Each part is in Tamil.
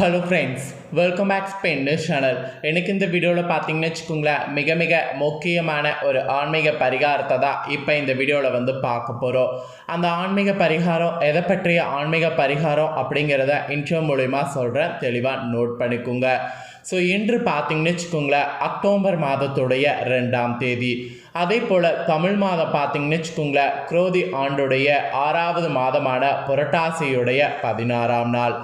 ஹலோ ஃப்ரெண்ட்ஸ் வெல்கம் பேக் ஸ்பென்னு சேனல் எனக்கு இந்த வீடியோவில் பார்த்தீங்கன்னு வச்சுக்கோங்களேன் மிக மிக முக்கியமான ஒரு ஆன்மீக பரிகாரத்தை தான் இப்போ இந்த வீடியோவில் வந்து பார்க்க போகிறோம் அந்த ஆன்மீக பரிகாரம் எதை பற்றிய ஆன்மீக பரிகாரம் அப்படிங்கிறத இன்ட்ரோ மூலிமா சொல்கிறேன் தெளிவாக நோட் பண்ணிக்கோங்க. ஸோ இன்று பார்த்தீங்கன்னு வச்சுக்கோங்களேன் அக்டோபர் மாதத்துடைய ரெண்டாம் தேதி. அதே போல் தமிழ் மாதம் பார்த்தீங்கன்னு வச்சுக்கோங்களேன் குரோதி ஆண்டுடைய ஆறாவது மாதமான புரட்டாசியுடைய பதினாறாம் நாள்.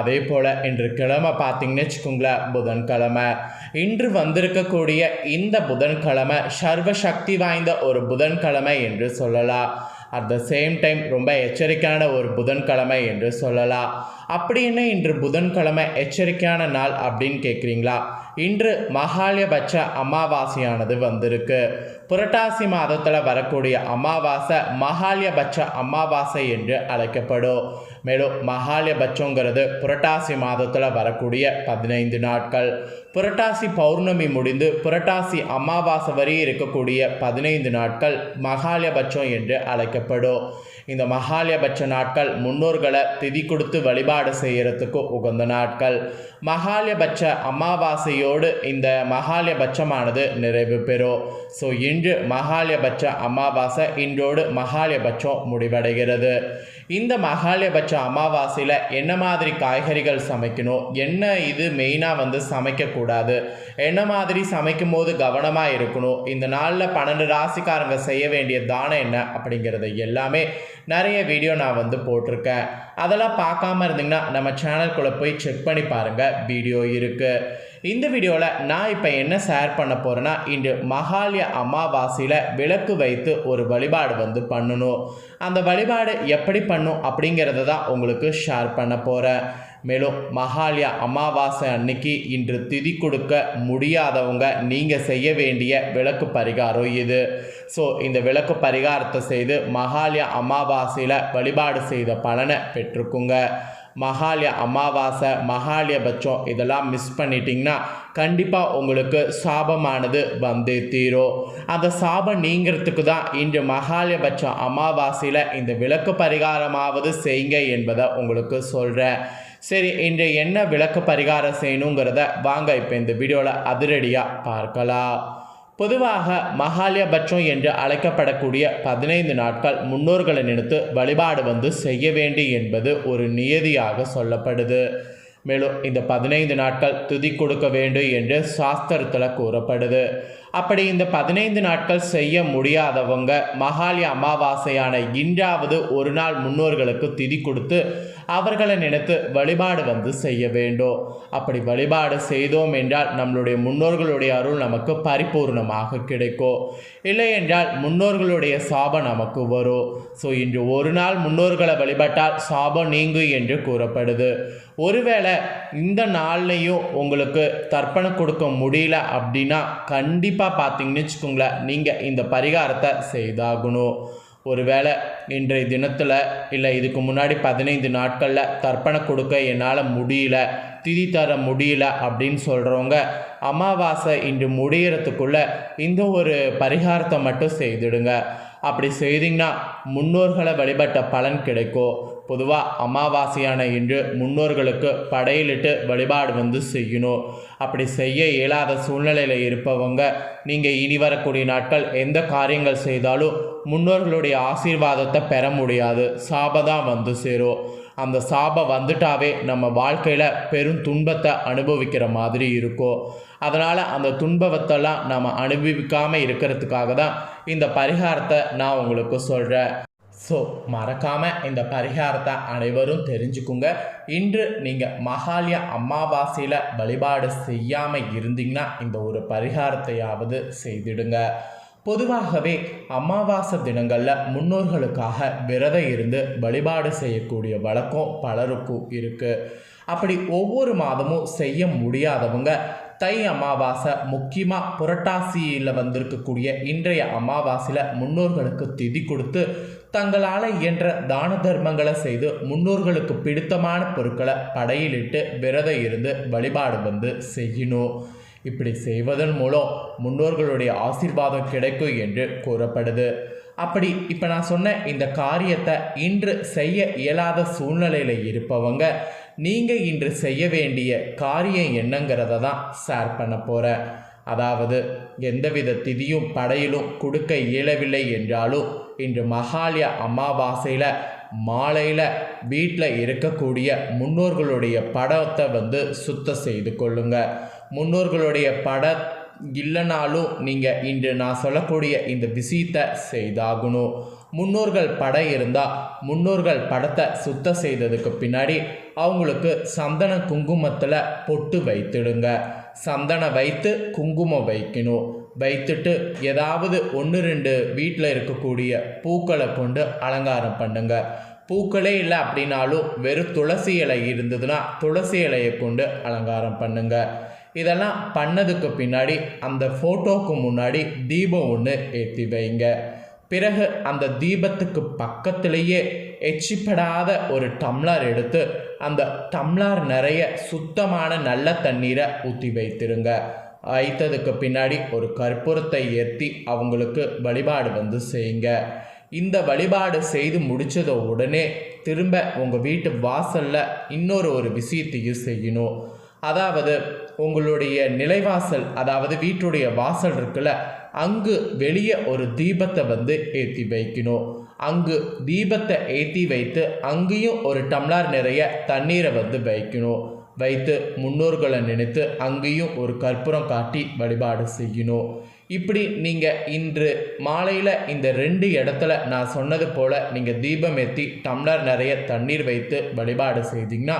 அதே போல் இன்று கிழமை பார்த்தீங்கன்னு வச்சுக்கோங்களேன் புதன்கிழமை. இன்று வந்திருக்கக்கூடிய இந்த புதன்கிழமை சர்வ சக்தி வாய்ந்த ஒரு புதன்கிழமை என்று சொல்லலாம். அட் த சேம் டைம் ரொம்ப எச்சரிக்கையான ஒரு புதன்கிழமை என்று சொல்லலாம். அப்படி என்ன இன்று புதன்கிழமை எச்சரிக்கையான நாள் அப்படின்னு கேட்குறீங்களா இன்று மகாலயபட்ச அமாவாசையானது வந்திருக்கு. புரட்டாசி மாதத்தில் வரக்கூடிய அமாவாசை மகாலியபட்ச அமாவாசை என்று அழைக்கப்படும். மேலும் மகாலியபட்சங்கிறது புரட்டாசி மாதத்தில் வரக்கூடிய பதினைந்து நாட்கள். புரட்டாசி பௌர்ணமி முடிந்து புரட்டாசி அமாவாசை வரை இருக்கக்கூடிய பதினைந்து நாட்கள் மகாலியபட்சம் என்று அழைக்கப்படும். இந்த மகாலயபட்ச நாட்கள் முன்னோர்களை திதி கொடுத்து வழிபாடு செய்கிறதுக்கு உகந்த நாட்கள். மகாலியபட்ச அமாவாசையோடு இந்த மகாலயபட்சமானது நிறைவு பெறும். ஸோ இன்று மகாலயபட்ச அமாவாசை இன்றோடு மகாலயபட்சம் முடிவடைகிறது. இந்த மகாலயபட்ச அமாவாசையில் என்ன மாதிரி காய்கறிகள் சமைக்கணும்? என்ன இது மெயினாக வந்து சமைக்கக்கூடாது? என்ன மாதிரி சமைக்கும் போது கவனமாக இருக்கணும்? இந்த நாளில் பன்னெண்டு ராசிக்காரங்க செய்ய வேண்டிய தானம் என்ன? அப்படிங்கிறது எல்லாமே நிறைய வீடியோ நான் வந்து போட்டிருக்கேன். அதெல்லாம் பார்க்காம இருந்தீங்கன்னா நம்ம சேனல்குள்ளே போய் செக் பண்ணி பாருங்கள் வீடியோ இருக்குது இந்த வீடியோவில் நான் இப்போ என்ன ஷேர் பண்ண போகிறேன்னா இன்று மகாலய அமாவாசையில் விளக்கு வைத்து ஒரு வழிபாடு வந்து பண்ணணும். அந்த வழிபாடு எப்படி பண்ணும் அப்படிங்கிறத தான் உங்களுக்கு ஷேர் பண்ண போகிறேன் மேலும் மகாலயா அமாவாசை அன்னைக்கு இன்று திதி கொடுக்க முடியாதவங்க நீங்கள் செய்ய வேண்டிய விளக்கு பரிகாரம் இது. ஸோ இந்த விளக்கு பரிகாரத்தை செய்து மகாலயா அமாவாசையில் வழிபாடு செய்த பலனை பெற்றுக்குங்க. மகாலய அமாவாசை மகாலயபட்சம் இதெல்லாம் மிஸ் பண்ணிட்டீங்கன்னா கண்டிப்பாக உங்களுக்கு சாபமானது வந்தே தீரும். அந்த சாபம் நீங்கிறதுக்கு தான் இன்று மகாலயபட்சம் அமாவாசையில் இந்த விளக்கு பரிகாரமாவது செய்யுங்க என்பதை உங்களுக்கு சொல்கிறேன் சரி இன்று என்ன விளக்கு பரிகாரம் செய்யணுங்கிறத வாங்க இப்போ இந்த வீடியோவில் அதிரடியாக பார்க்கலாம். பொதுவாக மகாலயபட்சம் என்று அழைக்கப்படக்கூடிய பதினைந்து நாட்கள் முன்னோர்களை நினைத்து வழிபாடு வந்து செய்ய வேண்டும் என்பது ஒரு நியதியாக சொல்லப்படுது. மேலும் இந்த பதினைந்து நாட்கள் துதி கொடுக்க வேண்டும் என்று சாஸ்திரத்தில் கூறப்படுது. அப்படி இந்த பதினைந்து நாட்கள் செய்ய முடியாதவங்க மகாலய அமாவாசையான இன்றாவது ஒரு நாள் முன்னோர்களுக்கு திதி கொடுத்து அவர்களை நினைத்து வழிபாடு வந்து செய்ய வேண்டும் அப்படி வழிபாடு செய்தோம் என்றால் நம்மளுடைய முன்னோர்களுடைய அருள் நமக்கு பரிபூர்ணமாக கிடைக்கும் இல்லை என்றால் முன்னோர்களுடைய சாபம் நமக்கு வரும். ஸோ இன்று ஒரு நாள் முன்னோர்களை வழிபட்டால் சாபம் நீங்கும் என்று கூறப்படுது. ஒருவேளை இந்த நாள்லையும் உங்களுக்கு தர்ப்பணம் கொடுக்க முடியல அப்படின்னா கண்டிப்பாக பார்த்தீங்கன்னு வச்சுக்கோங்களேன் நீங்கள் இந்த பரிகாரத்தை செய்தாகணும். ஒருவேளை இன்றைய தினத்தில் இல்லை இதுக்கு முன்னாடி பதினைந்து நாட்களில் தர்ப்பணம் கொடுக்க என்னால் முடியல திதி தர முடியல அப்படின்னு சொல்கிறவங்க அமாவாசை இன்று முடிகிறதுக்குள்ளே இந்த ஒரு பரிகாரத்தை மட்டும் செய்துடுங்க. அப்படி செய்தீங்கன்னா முன்னோர்களை வழிபட்ட பலன் கிடைக்கும். பொதுவாக அமாவாசையான இன்று முன்னோர்களுக்கு படையிலிட்டு வழிபாடு வந்து செய்யணும். அப்படி செய்ய இயலாத சூழ்நிலையில் இருப்பவங்க நீங்கள் இனி வரக்கூடிய நாட்கள் எந்த காரியங்கள் செய்தாலும் முன்னோர்களுடைய ஆசீர்வாதத்தை பெற முடியாது. சாபதான் வந்து சேரும். அந்த சாபம் வந்துட்டாவே நம்ம வாழ்க்கையில் பெரும் துன்பத்தை அனுபவிக்கிற மாதிரி இருக்கும். அதனால் அந்த துன்பத்தெல்லாம் நம்ம அனுபவிக்காமல் இருக்கிறதுக்காக தான் இந்த பரிகாரத்தை நான் உங்களுக்கு சொல்கிறேன் ஸோ மறக்காமல் இந்த பரிகாரத்தை அனைவரும் தெரிஞ்சுக்குங்க. இன்று நீங்கள் மகாலய அமாவாசையில் வழிபாடு செய்யாமல் இருந்தீங்கன்னா இந்த ஒரு பரிகாரத்தையாவது செய்திடுங்க. பொதுவாகவே அமாவாசை தினங்களில் முன்னோர்களுக்காக விரதம் இருந்து வழிபாடு செய்யக்கூடிய வழக்கம் பலருக்கும் இருக்குது அப்படி ஒவ்வொரு மாதமும் செய்ய முடியாதவங்க தை அமாவாசை முக்கியமாக புரட்டாசியில் வந்திருக்கக்கூடிய இன்றைய அமாவாசையில் முன்னோர்களுக்கு திதி கொடுத்து தங்களால் இயன்ற தான தர்மங்களை செய்து முன்னோர்களுக்கு பிடித்தமான பொருட்களை படையிலிட்டு விரதம் இருந்து வழிபாடு வந்து செய்யணும். இப்படி செய்வதன் மூலம் முன்னோர்களுடைய ஆசீர்வாதம் கிடைக்கும் என்று கூறப்படுது. அப்படி இப்போ நான் சொன்ன இந்த காரியத்தை இன்று செய்ய இயலாத சூழ்நிலையில் இருப்பவங்க நீங்கள் இன்று செய்ய வேண்டிய காரியம் என்னங்கிறத தான் ஷேர் பண்ண போகிறேன் அதாவது எந்தவித திதியும் படையிலும் கொடுக்க இயலவில்லை என்றாலும் இன்று மகாலய அமாவாசையில் மாலையில் வீட்டில் இருக்கக்கூடிய முன்னோர்களுடைய படத்தை வந்து சுத்தம் செய்து கொள்ளுங்க. முன்னோர்களுடைய பட இல்லைனாலும் நீங்கள் இன்று நான் சொல்லக்கூடிய இந்த விஷயத்தை செய்தாகணும். முன்னோர்கள் படம் இருந்தால் முன்னோர்கள் படத்தை சுத்தம் செய்ததுக்கு பின்னாடி அவங்களுக்கு சந்தன குங்குமத்தில் பொட்டு வைத்துடுங்க. சந்தனம் வைத்து குங்குமம் வைக்கணும். வைத்துட்டு ஏதாவது ஒன்று ரெண்டு வீட்டில் இருக்கக்கூடிய பூக்களை கொண்டு அலங்காரம் பண்ணுங்க. பூக்களே இல்லை அப்படின்னாலும் வெறும் துளசி இலை இருந்ததுன்னா துளசி இலையை கொண்டு அலங்காரம் பண்ணுங்கள் இதெல்லாம் பண்ணதுக்கு பின்னாடி அந்த ஃபோட்டோவுக்கு முன்னாடி தீபம் ஒன்று ஏற்றி வைங்க. பிறகு அந்த தீபத்துக்கு பக்கத்திலேயே எச்சிப்படாத ஒரு டம்ளர் எடுத்து அந்த டம்ளர் நிறைய சுத்தமான நல்ல தண்ணீரை ஊற்றி வைத்திருங்க. வைத்ததுக்கு பின்னாடி ஒரு கற்பூரத்தை ஏற்றி அவங்களுக்கு வழிபாடு வந்து செய்யுங்க. இந்த வழிபாடு செய்து முடித்தத உடனே திரும்ப உங்கள் வீட்டு வாசலில் இன்னொரு ஒரு விஷயத்தையும் செய்யணும். அதாவது உங்களுடைய நிலைவாசல் அதாவது வீட்டுடைய வாசல் இருக்குல்ல அங்கு வெளியே ஒரு தீபத்தை வந்து ஏற்றி வைக்கணும். அங்கு தீபத்தை ஏற்றி வைத்து அங்கேயும் ஒரு டம்ளர் நிறைய தண்ணீரை வந்து வைக்கணும். வைத்து முன்னோர்களை நினைத்து அங்கேயும் ஒரு கற்பூரம் காட்டி வழிபாடு செய்யணும். இப்படி நீங்கள் இன்று மாலையில் இந்த ரெண்டு இடத்துல நான் சொன்னது போல் நீங்கள் தீபம் ஏற்றி டம்ளர் நிறைய தண்ணீர் வைத்து வழிபாடு செய்தீங்கன்னா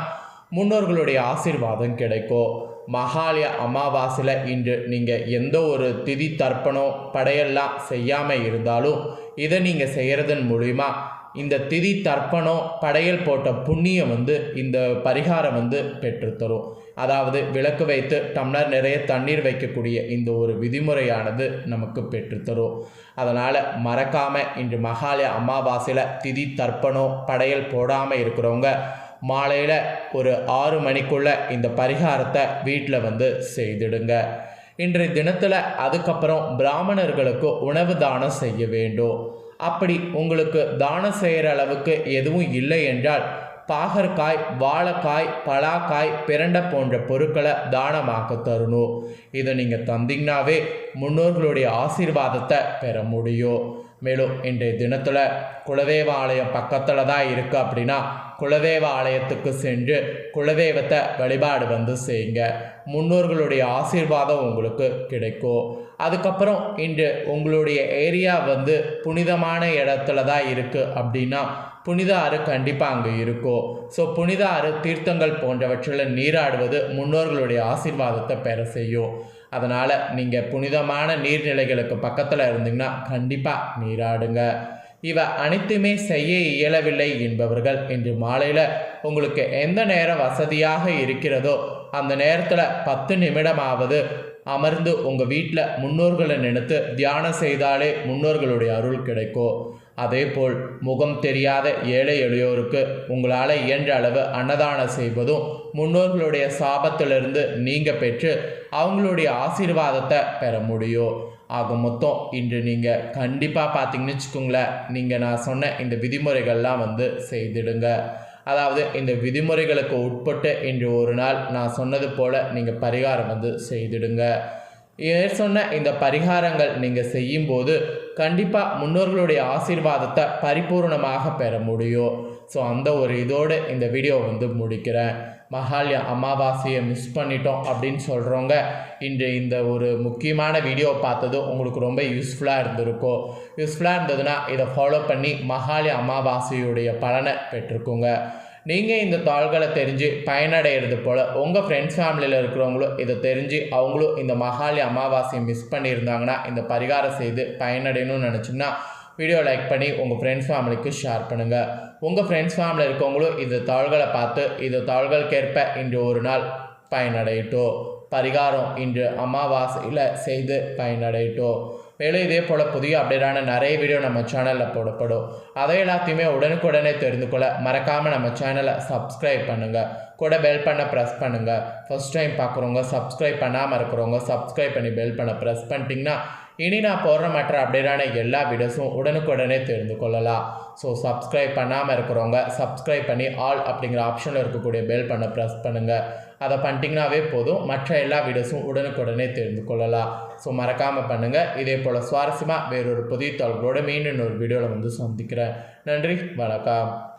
முன்னோர்களுடைய ஆசீர்வாதம் கிடைக்கும். மகாலய அமாவாசையில் இன்று நீங்கள் எந்த ஒரு திதி தர்ப்பணம் படையெல்லாம் செய்யாமல் இருந்தாலும் இதை நீங்கள் செய்கிறதன் மூலிமா இந்த திதி தர்ப்பணம் படையல் போட்ட புண்ணியம் வந்து இந்த பரிகாரம் வந்து பெற்றுத்தரும். அதாவது விளக்கு வைத்து டம்ளர் நிறைய தண்ணீர் வைக்கக்கூடிய இந்த ஒரு விதிமுறையானது நமக்கு பெற்றுத்தரும். அதனால் மறக்காமல் இன்று மகாலய அமாவாசையில் திதி தர்ப்பணம் படையல் போடாமல் இருக்கிறவங்க மாலையில் ஒரு ஆறு மணிக்குள்ளே இந்த பரிகாரத்தை வீட்டில் வந்து செய்திடுங்க. இன்றைய தினத்தில் அதுக்கப்புறம் பிராமணர்களுக்கு உணவு தானம் செய்ய வேண்டும். அப்படி உங்களுக்கு தானம் செய்கிற அளவுக்கு எதுவும் இல்லை என்றால் பாகற்காய் வாழைக்காய் பலாக்காய் பிரண்டை போன்ற பொருட்களை தானமாக தரணும். இதை நீங்கள் தந்தீங்கன்னாவே முன்னோர்களுடைய ஆசீர்வாதத்தை பெற முடியும். மேலும் இன்றைய தினத்தில் குலதெய்வ ஆலயம் பக்கத்தில் தான் இருக்குது அப்படின்னா குலதெய்வ ஆலயத்துக்கு சென்று குலதெய்வத்தை வழிபாடு வந்து செய்யுங்க. முன்னோர்களுடைய ஆசீர்வாதம் உங்களுக்கு கிடைக்கும். அதுக்கப்புறம் இன்று உங்களுடைய ஏரியா வந்து புனிதமான இடத்துல தான் இருக்குது அப்படின்னா புனித ஆறு கண்டிப்பாக அங்கே இருக்கும். ஸோ புனித ஆறு தீர்த்தங்கள் போன்றவற்றில் நீராடுவது முன்னோர்களுடைய ஆசீர்வாதத்தை பெற செய்யும். அதனால் நீங்கள் புனிதமான நீர்நிலைகளுக்கு பக்கத்தில் இருந்தீங்கன்னா கண்டிப்பாக நீராடுங்க. இவை அனைத்துமே செய்ய இயலவில்லை என்பவர்கள் இன்று மாலையில் உங்களுக்கு எந்த நேரம் வசதியாக இருக்கிறதோ அந்த நேரத்தில் பத்து நிமிடமாவது அமர்ந்து உங்கள் வீட்டில் முன்னோர்களை நினைத்து தியானம் செய்தாலே முன்னோர்களுடைய அருள் கிடைக்கும். அதேபோல் முகம் தெரியாத ஏழை எளியோருக்கு உங்களால் இயன்ற அளவு அன்னதானம் செய்வதும் முன்னோர்களுடைய சாபத்திலிருந்து நீங்கள் பெற்று அவங்களுடைய ஆசீர்வாதத்தை பெற முடியும். ஆக மொத்தம் இன்று நீங்கள் கண்டிப்பாக பார்த்தீங்கன்னு வச்சுக்கோங்களேன் நீங்கள் நான் சொன்ன இந்த விதிமுறைகள்லாம் வந்து செய்திடுங்க. அதாவது இந்த விதிமுறைகளுக்கு உட்பட்டு இன்று ஒரு நாள் நான் சொன்னது போல் நீங்கள் பரிகாரம் வந்து செய்திடுங்க. ஏற் சொன்ன இந்த பரிகாரங்கள் நீங்கள் செய்யும்போது கண்டிப்பாக முன்னோர்களுடைய ஆசீர்வாதத்தை பரிபூர்ணமாக பெற முடியும். ஸோ அந்த ஒரு இதோடு இந்த வீடியோ வந்து முடிக்கிறேன். மகாலய அமாவாசையை மிஸ் பண்ணிட்டோம் அப்படின்னு சொல்கிறவங்க இன்று இந்த ஒரு முக்கியமான வீடியோ பார்த்தது உங்களுக்கு ரொம்ப யூஸ்ஃபுல்லாக இருந்திருக்கும். யூஸ்ஃபுல்லாக இருந்ததுன்னா இதை ஃபாலோ பண்ணி மகாலய அமாவாசையுடைய பலனை பெற்றுக்கோங்க. நீங்கள் இந்த தாள்களை தெரிஞ்சு பயனடைகிறது போல் உங்கள் ஃப்ரெண்ட்ஸ் ஃபேமிலியில் இருக்கிறவங்களும் இதை தெரிஞ்சு அவங்களும் இந்த மகாலி அமாவாசையை மிஸ் பண்ணியிருந்தாங்கன்னா இந்த பரிகாரம் செய்து பயனடையணும்னு நினச்சிங்கன்னா வீடியோ லைக் பண்ணி உங்கள் ஃப்ரெண்ட்ஸ் ஃபேமிலிக்கு ஷேர் பண்ணுங்கள் உங்கள் ஃப்ரெண்ட்ஸ் ஃபேமிலியில் இருக்கவங்களும் இந்த தாள்களை பார்த்து இந்த தாள்களுக்கேற்ப இன்று ஒரு நாள் பயனடையட்டும். பரிகாரம் இன்று அமாவாசையில் செய்து பயனடையட்டும். மேலும் இதே போல் புதிய அப்டேட்டான நிறைய வீடியோ நம்ம சேனலில் போடப்படும். அதை எல்லாத்தையுமே உடனுக்குடனே தெரிந்து கொள்ள மறக்காமல் நம்ம சேனலை சப்ஸ்கிரைப் பண்ணுங்கள் கூட பெல் பண்ண ப்ரெஸ் பண்ணுங்கள் ஃபஸ்ட் டைம் பார்க்குறவங்க சப்ஸ்கிரைப் பண்ணாமல் இருக்கிறவங்க சப்ஸ்கிரைப் பண்ணி பெல் பண்ண ப்ரெஸ் பண்ணிட்டீங்கன்னா இனி நான் போடுற மற்ற அப்டேட்டான எல்லா வீடியோஸும் உடனுக்குடனே தெரிந்து கொள்ளலாம். ஸோ சப்ஸ்கிரைப் பண்ணாமல் இருக்கிறவங்க சப்ஸ்கிரைப் பண்ணி ஆல் அப்படிங்கிற ஆப்ஷனில் இருக்கக்கூடிய பெல் பண்ண ப்ரெஸ் பண்ணுங்கள் அதை பண்ணிட்டீங்கனாவே போதும். மற்ற எல்லா வீடியோஸும் உடனுக்குடனே தெரிந்து கொள்ளலாம். ஸோ மறக்காமல் பண்ணுங்கள் இதே போல் சுவாரஸ்யமாக வேறொரு புதிய தொழில்களோடு மீண்டும் ஒரு வீடியோவில் வந்து சந்திக்கிறேன். நன்றி. வணக்கம்.